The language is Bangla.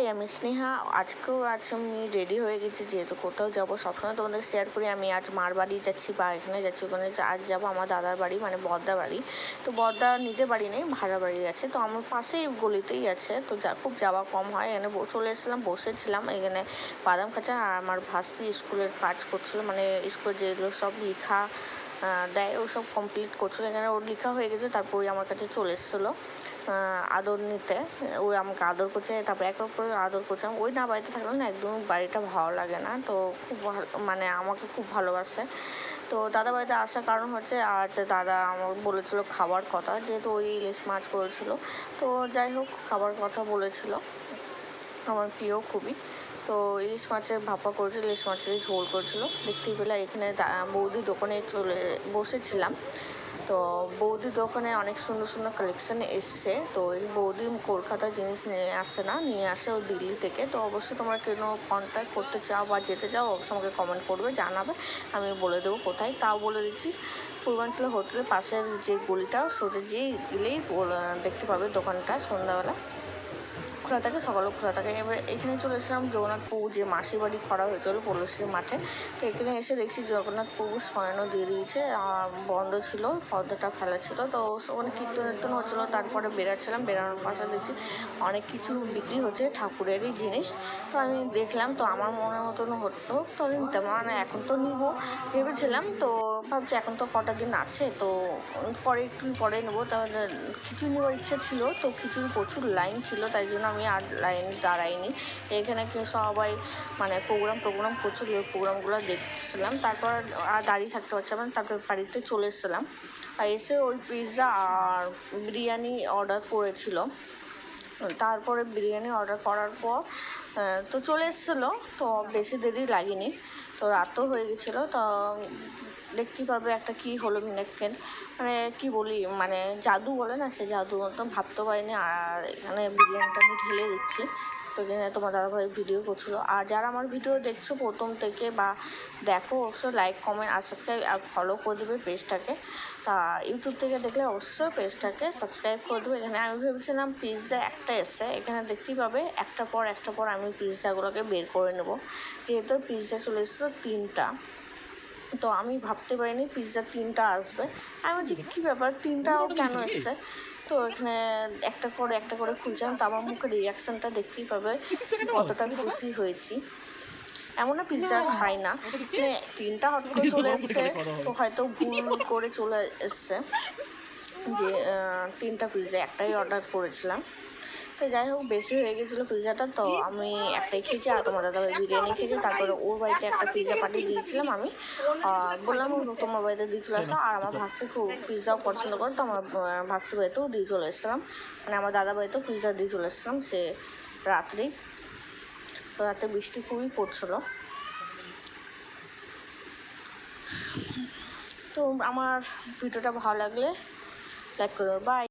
হাই আমি স্নেহা, আজকেও আজ আমি রেডি হয়ে গেছি, যেহেতু কোথাও যাব, সবসময় তোমাদের শেয়ার করি। আমি আজ মার বাড়ি যাচ্ছি বা এখানে যাচ্ছি, ওখানে আজ যাব আমার দাদার বাড়ি মানে বদ্দার বাড়ি। তো বদ্দার নিজের বাড়ি নেই, ভাড়া বাড়ি আছে। তো আমার পাশেই গলিতেই আছে। তো যা খুব যাওয়া কম হয়। এখানে চলে এসেছিলাম, বসেছিলাম। এখানে বাদাম খাঁচা আর আমার ভাস্তি স্কুলের কাজ করছিল। মানে স্কুলে যেগুলো সব লেখা দেয় ওসব কমপ্লিট করছিল। এখানে ওর লেখা হয়ে গেছে, তারপর ওই আমার কাছে চলে এসেছিল আদর নিতে। ওই আমাকে আদর করছে, তারপর এক এক আদর করছে। ওই না বাড়িতে থাকলে না একদম বাড়িটা ভালো লাগে না, তো খুব ভালো মানে আমাকে খুব ভালোবাসে। তো দাদা বাড়িতে আসার কারণ হচ্ছে, আজ দাদা আমার বলেছিল খাবার কথা, যেহেতু ওই ইলিশ মাছ করেছিল। তো যাই হোক খাবার কথা বলেছিল, আমার প্রিয় খুবই। তো ইলিশ মাছের ভাপা করেছিল, ইলিশ মাছের ঝোল করেছিল। দেখতেই পেলে এখানে বৌদি দোকানে চলে বসেছিলাম। তো বৌদির দোকানে অনেক সুন্দর সুন্দর কালেকশন এসছে। তো এই বৌদি কলকাতার জিনিস নিয়ে আসে না, নিয়ে আসে ও দিল্লি থেকে। তো অবশ্যই তোমরা কেন কন্ট্যাক্ট করতে চাও বা যেতে চাও, অবশ্যই আমাকে কমেন্ট করবে, জানাবে। আমি বলে দেবো কোথায়। তাও বলে দিচ্ছি, পূর্বাঞ্চল হোটেলের পাশের যে গলিটা সোজা যেই গেলেই দেখতে পাবে দোকানটা সন্ধ্যাবেলা। খোলা থাকে সকালেও খোলা থাকে এবার এখানে চলে এসেছিলাম জগন্নাথ প্রভু যে মাসির বাড়ি খরা হয়েছিল পৌলশ্রী মাঠে। তো এখানে এসে দেখছি জগন্নাথ প্রভু শয়নও দিয়ে দিয়েছে বন্ধ ছিল পর্দাটা ফেলা ছিল। তো ওখানে কীর্তন কীর্তন হচ্ছিল, তারপরে বেরাচ্ছিলাম বেরানোর পাশে দেখছি অনেক কিছু বিক্রি হচ্ছে ঠাকুরেরই জিনিস। তো আমি দেখলাম, তো আমার মনের মতন হতো, তো আমি নিতাম। মানে এখন তো নিবো, ভেবেছিলাম, তো ভাবছি এখন তো কটা দিন আছে, তো পরে একটু পরে নেব। তাহলে কিছু নেওয়ার ইচ্ছা ছিল, তো কিছু প্রচুর লাইন ছিল, তাই জন্য আমি আর লাইন দাঁড়াইনি। এখানে সবাই মানে প্রোগ্রাম প্রোগ্রাম প্রচুর প্রোগ্রামগুলো দেখছিলাম। তারপর আর দাঁড়িয়ে থাকতে পারছিলাম না তারপর বাড়িতে চলে এসেছিলাম। এসে ওই পিৎজা আর বিরিয়ানি অর্ডার করেছিল। তারপরে বিরিয়ানি অর্ডার করার পর তো চলে এসেছিল, তো বেশি দেরি লাগেনি। তো রাতও হয়ে গেছিল, তো দেখতেই পাবে একটা কি হলো মিনাক্কেন মানে কি বলি মানে জাদু বলে না, সে জাদু একদম ভাবতে পারিনি। আর এখানে বিরিয়ানিটা আমি ঢেলে দিচ্ছি। এখানে তোমার দাদাভাই ভিডিও করছিল। আর যারা আমার ভিডিও দেখছ প্রথম থেকে বা দেখো অবশ্যই লাইক কমেন্ট আর সাবস্ক্রাইব আর ফলো করে দেবে পেজটাকে তা ইউটিউব থেকে দেখলে অবশ্যই পেজটাকে সাবস্ক্রাইব করে দেবে। এখানে আমি ভেবেছিলাম পিৎজা একটা এসছে এখানে দেখতেই পাবে একটা পর একটা পর আমি পিৎজাগুলোকে বের করে নেব। যেহেতু পিৎজা চলে এসেছিল তিনটা। তো আমি ভাবতে পারিনি পিৎজা তিনটা আসবে। আমি বলছি কী ব্যাপার? তিনটাও কেন এসছে? তো এখানে একটা করে একটা করে খুলছিলাম তো আমার মুখে রিয়াকশানটা দেখতেই পাবে কতটা খুশি হয়েছি। এমন না পিৎজা খাই না। মানে তিনটা হট করে চলে এসছে তো হয়তো ভুল করে চলে এসছে। যে তিনটা পিৎজা একটাই অর্ডার করেছিলাম। তো যাই হোক, বেশি হয়ে গেছিল পিৎজাটা তো আমি একটাই খেয়েছি আর তোমার দাদা ভাই বিরিয়ানি খেয়েছি, তারপরে ওর বাড়িতে একটা পিৎজা পাঠিয়ে দিয়েছিলাম আমি। বললাম, তোমার বাড়িতে দিয়ে চলে আসো। আর আমার ভাস্তি খুব পিৎজাও পছন্দ করে, তো আমার ভাস্তি বাড়িতেও দিয়ে চলে এসেছিলাম। মানে আমার দাদা বাড়িতেও পিৎজা দিয়ে চলে এসেছিলাম সে রাত্রি। তো রাতে বৃষ্টি খুবই পড়ছিলো। তো আমার ভিডিওটা ভালো লাগলে লাইক করো বাই